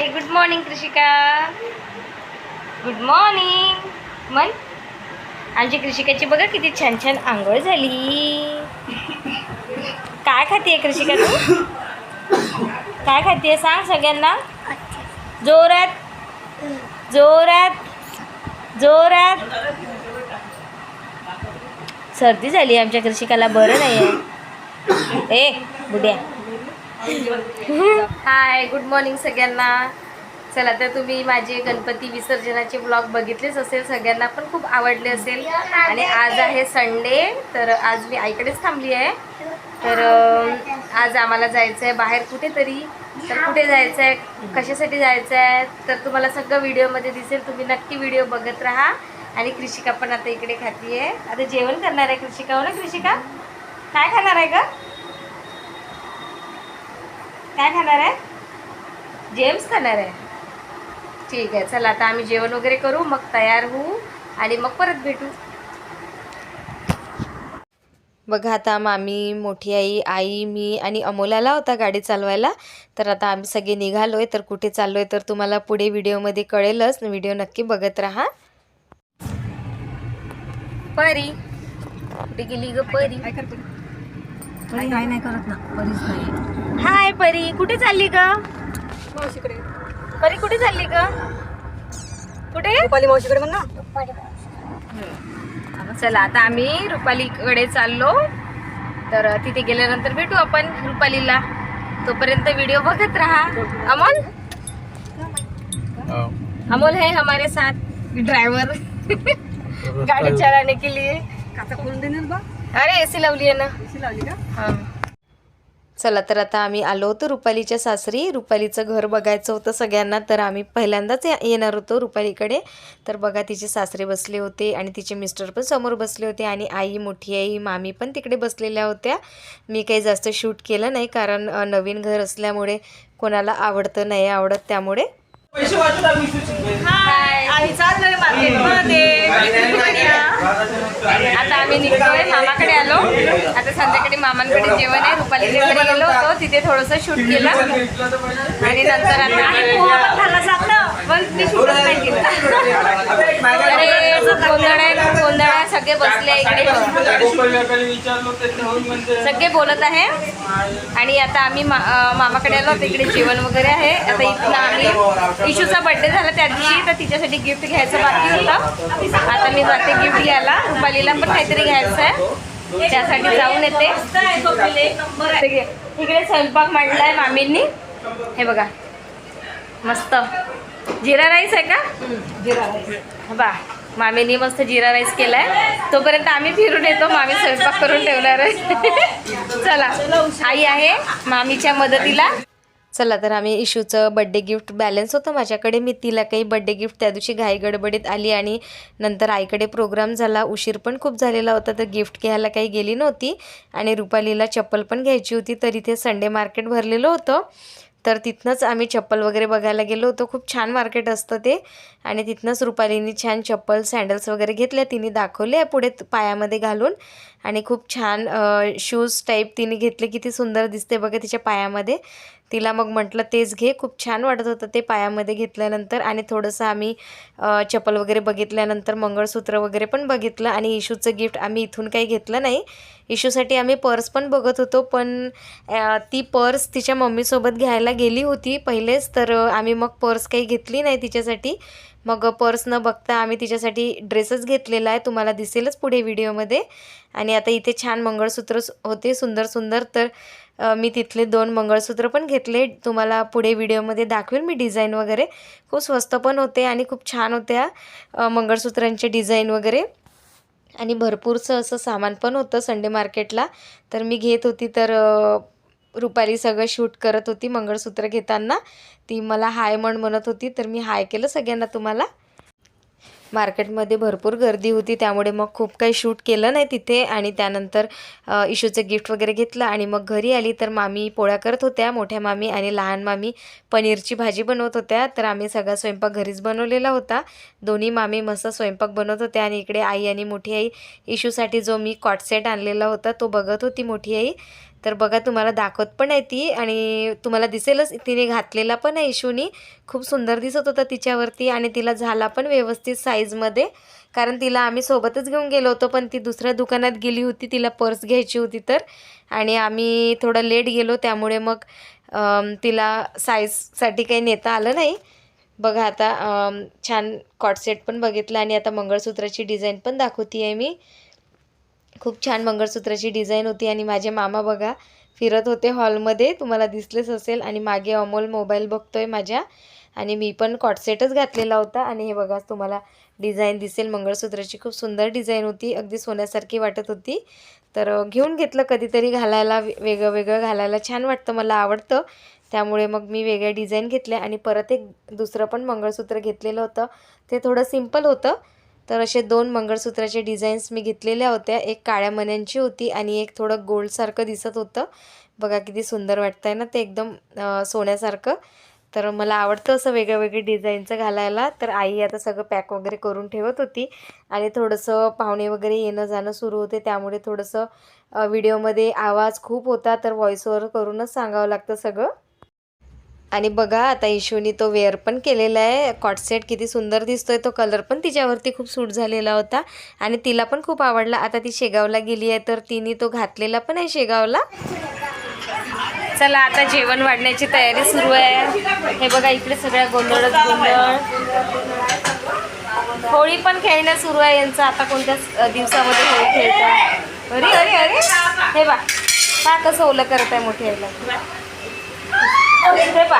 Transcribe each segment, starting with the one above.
Hi good morning Krishika good morning मन? आमची कृषिकाची बघा किती छान छान आंघोळ झाली. काय खाते कृषिका तू? काय खाते सांग सगळ्यांना? जोरात. जोरात. जोरात. सर्दी झाली आमच्या कृषिकाला बरं नाही आहे ए बुड्या. हाय गुड मॉर्निंग सगळ्यांना. चला तर तुम्ही माझे गणपती विसर्जनाचे ब्लॉग बघितलेच असेल सगळ्यांना पण खूप आवडले असेल. आणि आज आहे संडे तर आज मी आईकडेच थांबली आहे. तर आज आम्हाला जायचं आहे बाहेर कुठेतरी. तर कुठे जायचं आहे कशासाठी जायचं आहे तर तुम्हाला सगळं व्हिडिओमध्ये दिसेल. तुम्ही नक्की व्हिडिओ बघत राहा. आणि कृषिका पण आता इकडे खाती आहे आता जेवण करणार आहे कृषिका. हो ना कृषिका? काय खाणार आहे का काय खाणार आहे? जेम्स खाणार आहे. ठीक आहे चला आता आम्ही जेवण वगैरे करू मग तयार होऊ आणि मग परत भेटू. बघा आता मामी मोठी आई आई मी आणि अमोल आला होता गाडी चालवायला. तर आता आम्ही सगळे निघालोय तर कुठे चाललोय तर तुम्हाला पुढे व्हिडिओमध्ये कळेलच. व्हिडिओ नक्की बघत राहा. परी. कुठे गेली ग परी? काय करते? काय नाही करत ना. परीच नाही. हाय परी कुठे चालली ग? मावशीकडे. परी कुठे चालली ग? कुठे? रुपाली मावशीकडे म्हण ना. चला आता आम्ही रुपालीकडे चाललो. तर तिथे गेल्यानंतर भेटू आपण रुपालीला. तोपर्यंत व्हिडिओ बघत राहा. अमोल? अमोल है हमारे साथ. ड्राइवर गाड़ी चलाने के लिए. अरे एसी लावली आहे ना. अशी लावली का? हां. चला तर आता आम्ही आलो होतो रुपालीच्या सासरी. रुपालीचं घर बघायचं होतं सगळ्यांना तर आम्ही पहिल्यांदाच ये- येणार होतो रुपालीकडे. तर बघा तिचे सासरे बसले होते आणि तिचे मिस्टर पण समोर बसले होते आणि आई मोठी आई मामी पण तिकडे बसलेल्या होत्या. मी काही जास्त शूट केलं नाही कारण नवीन घर असल्यामुळे कोणाला आवडतं नाही आवडत त्यामुळे. हाय चाललंय मार्केटमध्ये आता आम्ही निघतोय मामाकडे आलो. आता संध्याकाळी मामांकडे जेवण आहे. रुपालीकडे गेलो होतो तिथे थोडंसं शूट केलं. आणि नंतर आता खाल्ला सांगलं पण मी शूटच नाही केलं अरे खूप गोंधळ आहे खूप गोंधळ आहे सगळे बसले इकडे. सगळे बोलत आहे. आणि आता आम्ही मामाकडे आलो तिकडे जेवण वगैरे आहे. आता इथनं आम्ही इशूचा बर्थडे झाला त्या दिवशी तर तिच्यासाठी गिफ्ट घ्यायचं बाकी होतं. आता मी जाते गिफ्ट घ्यायला. रुपालीला पण काहीतरी घ्यायचं आहे. त्यासाठी जाऊन येते. इकडे स्वयंपाक मांडलाय मामींनी. हे बघा. मस्त. जिरा राईस आहे का? जिरा राईस. बा. मामीनी मस्त जिरा राईस केलाय. तोपर्यंत आम्ही फिरून येतो मामी स्वयंपाक करून ठेवणार आहे. चला आई आहे मामीच्या मदतीला. चला तर आम्ही इशूचं बड्डे गिफ्ट बॅलन्स होतं माझ्याकडे. मी तिला काही बड्डे गिफ्ट त्या दिवशी घाई गडबडीत आली आणि नंतर आईकडे प्रोग्राम झाला. उशीर पण खूप झालेला होता तर गिफ्ट घ्यायला काही गेली नव्हती. आणि रुपालीला चप्पल पण घ्यायची होती तर इथे संडे मार्केट भरलेलं होतं. तर तिथनंच आम्ही चप्पल वगैरे बघायला गेलो होतो. खूप छान मार्केट असतं ते. आणि तिथनंच रुपालीनी छान चप्पल सँडल्स वगैरे घेतल्या. तिने दाखवले पुढे पायामध्ये घालून. आणि खूप छान शूज टाईप तिने घेतले. किती सुंदर दिसते बघा तिच्या पायामध्ये. तिला मग म्हटलं तेच घे. खूप छान वाटत होतं ते पायामध्ये घेतल्यानंतर आणि थोडंसं आम्ही चपल चप्पल वगैरे बघितल्यानंतर मंगळसूत्र वगैरे पण बघितलं आणि इशूचं गिफ्ट आम्ही इथून काही घेतलं नाही. इशूसाठी आम्ही पर्स पण बघत होतो पण ती पर्स तिच्या मम्मीसोबत घ्यायला गेली होती पहिलेच तर आम्ही मग पर्स काही घेतली नाही तिच्यासाठी. मग पर्स न बघता आम्ही तिच्यासाठी ड्रेसच घेतलेला आहे. तुम्हाला दिसेलच पुढे व्हिडिओमध्ये. आणि आता इथे छान मंगळसूत्र होते सुंदर सुंदर. तर मी तिथले दोन मंगळसूत्र पण घेतले. तुम्हाला पुढे व्हिडिओमध्ये दाखवेल मी डिझाईन वगैरे. खूप स्वस्त पण होते आणि खूप छान होत्या मंगळसूत्रांचे डिझाईन वगैरे. आणि भरपूरचं असं सामान पण होतं संडे मार्केटला. तर मी घेत होती तर रुपाली सगळं शूट करत होती मंगळसूत्र घेताना. ती मला हाय म्हण म्हणत होती तर मी हाय केलं सगळ्यांना तुम्हाला. मार्केटमध्ये भरपूर गर्दी होती त्यामुळे मग खूप काही शूट केलं नाही तिथे. आणि त्यानंतर इशूचं गिफ्ट वगैरे घेतलं आणि मग घरी आली. तर मामी पोळ्या करत होत्या मोठ्या मामी आणि लहान मामी पनीरची भाजी बनवत होत्या. तर आम्ही सगळा स्वयंपाक घरीच बनवलेला होता. दोन्ही मामी मस्त स्वयंपाक बनवत होत्या आणि इकडे आई आणि मोठी आई इशूसाठी जो मी कॉटसेट आणलेला होता तो बघत होती मोठी आई. तर बघा तुम्हाला दाखवत पण आहे ती आणि तुम्हाला दिसेलच तिने घातलेला पण आहे इशूनी. खूप सुंदर दिसत होता तिच्यावरती आणि तिला झाला पण व्यवस्थित साईजमध्ये कारण तिला आम्ही सोबतच घेऊन गेलो होतो पण ती दुसऱ्या दुकानात गेली होती तिला पर्स घ्यायची होती तर. आणि आम्ही थोडं लेट गेलो त्यामुळे मग तिला साईजसाठी काही नेता आलं नाही. बघा आता छान कॉटसेट पण बघितलं आणि आता मंगळसूत्राची डिझाईन पण दाखवती आहे मी. खूप छान मंगळसूत्राची डिझाईन होती आणि माझे मामा बघा फिरत होते हॉलमध्ये. तुम्हाला दिसलेच असेल आणि मागे अमोल मोबाईल बघतोय माझ्या. आणि मी पण कॉटसेटच घातलेला होता. आणि हे बघा तुम्हाला डिझाईन दिसेल. मंगळसूत्राची खूप सुंदर डिझाईन होती. अगदी सोन्यासारखी वाटत होती. तर घेऊन घेतलं कधीतरी घालायला. वेगळं वेगळं घालायला छान वाटतं मला आवडतं. त्यामुळे मग मी वेगळ्या डिझाईन घेतल्या आणि परत एक दुसरं पण मंगळसूत्र घेतलेलं होतं. ते थोडं सिंपल होतं. तर असे दोन मंगळसूत्राचे डिझाईन्स मी घेतलेल्या होत्या. एक काळ्या मण्यांची होती आणि एक थोडं गोल्डसारखं दिसत होतं. बघा किती सुंदर वाटतं आहे ना ते एकदम सोन्यासारखं. तर मला आवडतं असं वेगळं डिझाईनचं घालायला. तर आई आता सगळं पॅक वगैरे करून ठेवत होती आणि थोडंसं पाहुणे वगैरे येणं जाणं सुरू होते. त्यामुळे थोडंसं व्हिडिओमध्ये आवाज खूप होता. तर व्हॉइस करूनच सांगावं लागतं सगळं. आणि बघा आता इशूनी तो वेअर पण केलेला आहे. कॉटसेट किती सुंदर दिसतोय तो. कलर पण तिच्यावरती खूप सूट झालेला होता. आणि तिला पण खूप आवडला. आता ती शेगावला गेली आहे तर तिने तो घातलेला पण आहे शेगावला. चला आता जेवण वाढण्याची तयारी सुरू आहे. हे बघा इकडे सगळ्या गोंधळच गोंधळ. होळी पण खेळणं सुरू आहे यांचं. आता कोणत्या दिवसामध्ये होळी खेळतात? अरे अरे अरे हे बा पा कसं ओलं करत आहे मोठी यायला हे पा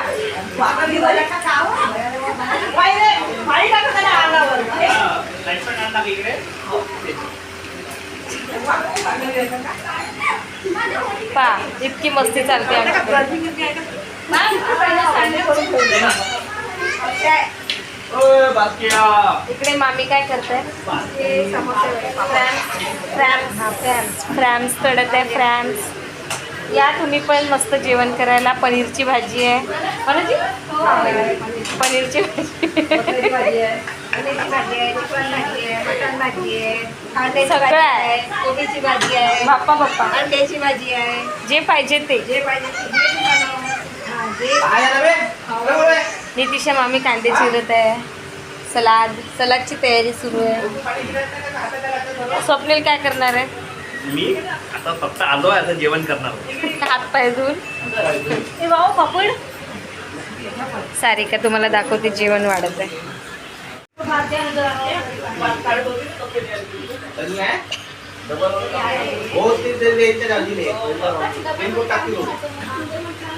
पा इतकी मस्ती चालते इकडे मामी काय करताय? फ्रॅम्स फ्रॅम्स तळत आहे फ्रॅम्स या तुम्ही पण मस्त जेवण करायला. पनीरची भाजी आहे. पनीरची पनीरची भाजी सगळं आहे. कोबीची भाजी आहे बाप्पा बाप्पा. अंड्याची भाजी आहे. जे पाहिजे ते. जे पाहिजे ते जे बनव. हा, नितीशा मामी कांदे चिरत आहे. सलाद सलादची तयारी सुरू आहे. स्वप्नील काय करणार आहे? मी आता फक्त आलोय आता जेवण करणार हात. पाय धुवून. ए भाऊ पापड. सारिका तुम्हाला दाखवते जेवण वाढत आहे.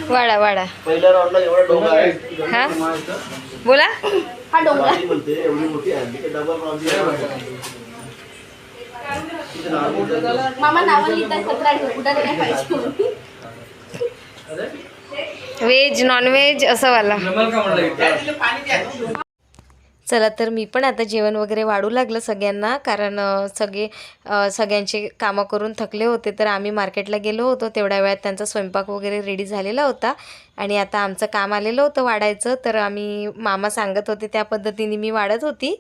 वाडा वाडा पहिल्या राऊंडला एवढा डोंगर आहे हा? बोला. हा डोंगरा लिहितात सतरा व्हेज नॉनव्हेज असं वाला. चला तर मी पण आता जेवण वगैरे वाढू लागलं सगळ्यांना कारण सगळे सगळ्यांचे कामं करून थकले होते तर आम्ही मार्केटला गेलो होतो. तेवढ्या वेळात त्यांचा स्वयंपाक वगैरे रेडी झालेला होता. आणि आता आमचं काम आलेलं होतं वाढायचं तर आम्ही मामा सांगत होते त्या पद्धतीने मी वाढत होती.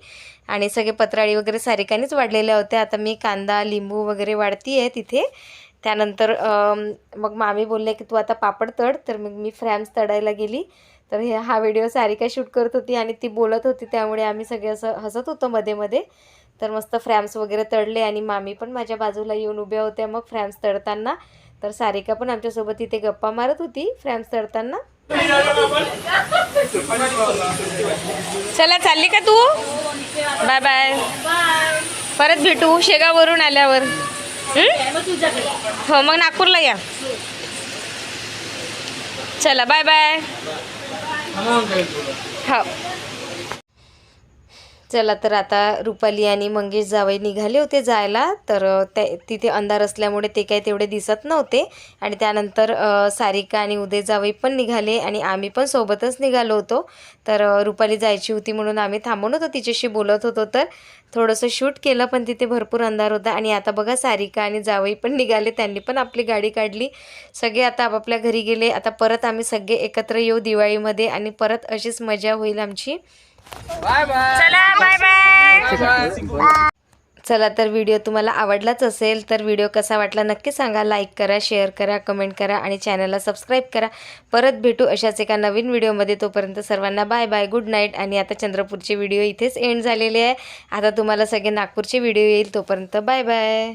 आणि सगळे पत्राळी वगैरे सारिकानेच वाढलेल्या होत्या. आता मी कांदा लिंबू वगैरे वाढती आहे तिथे. त्यानंतर मग मामी बोलले की तू आता पापड तळ तर मग मी फ्रॅम्स तडायला गेली. तर हे हा व्हिडिओ सारिका शूट करत होती आणि ती बोलत होती. त्यामुळे आम्ही सगळे असं हसत होतो मध्ये मध्ये. तर मस्त फ्रॅम्स वगैरे तळले आणि मामी पण माझ्या बाजूला येऊन उभ्या होत्या मग फ्रॅम्स तळताना तर सारिका पण आमच्यासोबत इथे गप्पा मारत होती फ्रॅम्स तळताना चला चालली का तू? बाय बाय परत भेटू शेगावरून आल्यावर. हो? मग नागपूरला या. चला बाय बाय हो चला तर आता रुपाली आणि मंगेश जावई निघाले होते जायला. तर त्या तिथे अंधार असल्यामुळे ते काही तेवढे दिसत नव्हते. आणि त्यानंतर सारिका आणि उदय जावई पण निघाले आणि आम्ही पण सोबतच निघालो होतो. तर रुपाली जायची होती म्हणून आम्ही थांबून होतो तिच्याशी बोलत होतो. तर थोडंसं शूट केलं पण तिथे भरपूर अंधार होता. आणि आता बघा सारिका आणि जावई पण निघाले त्यांनी पण आपली गाडी काढली. सगळे आता आपापल्या घरी गेले. आता परत आम्ही सगळे एकत्र येऊ दिवाळीमध्ये आणि परत अशीच मजा होईल आमची. चला बाय बाय. चला तर व्हिडिओ तुम्हाला आवडलाच असेल तर व्हिडिओ कसा वाटला नक्की सांगा. लाईक करा शेअर करा कमेंट करा आणि चॅनलला सबस्क्राईब करा. परत भेटू अशाच एका नवीन व्हिडिओमध्ये. तोपर्यंत सर्वांना बाय बाय गुड नाईट आणि आता चंद्रपूरचे व्हिडिओ इथेच एंड झालेले आहे. आता तुम्हाला सगळे नागपूरचे व्हिडिओ येईल तोपर्यंत बाय बाय